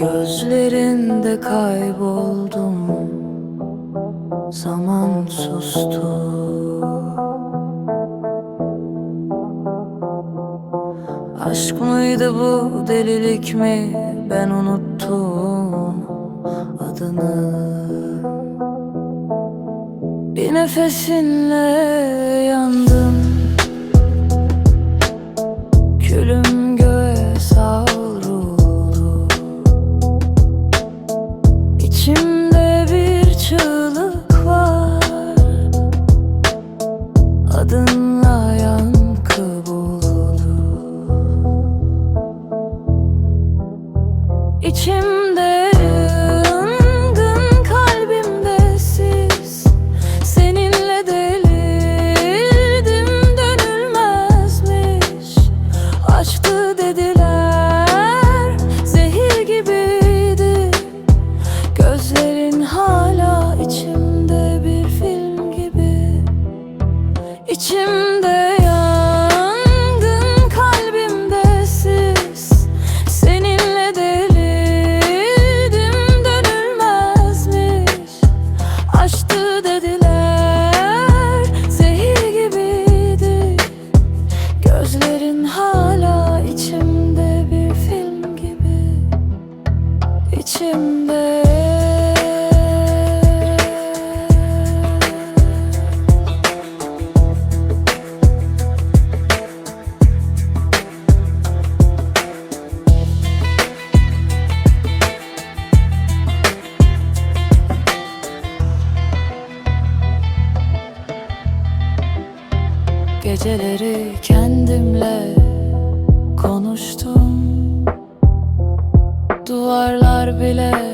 Gözlerinde kayboldum. Zaman sustu. Aşk mıydı bu delilik mi? Ben unuttum adını Bir nefesinle yandım. Külüm göğe savruldu. İçimde bir çığlık var. Adınla yankı buldu. İçimde İçimde Geceleri kendimle konuştum. Duvarlar bile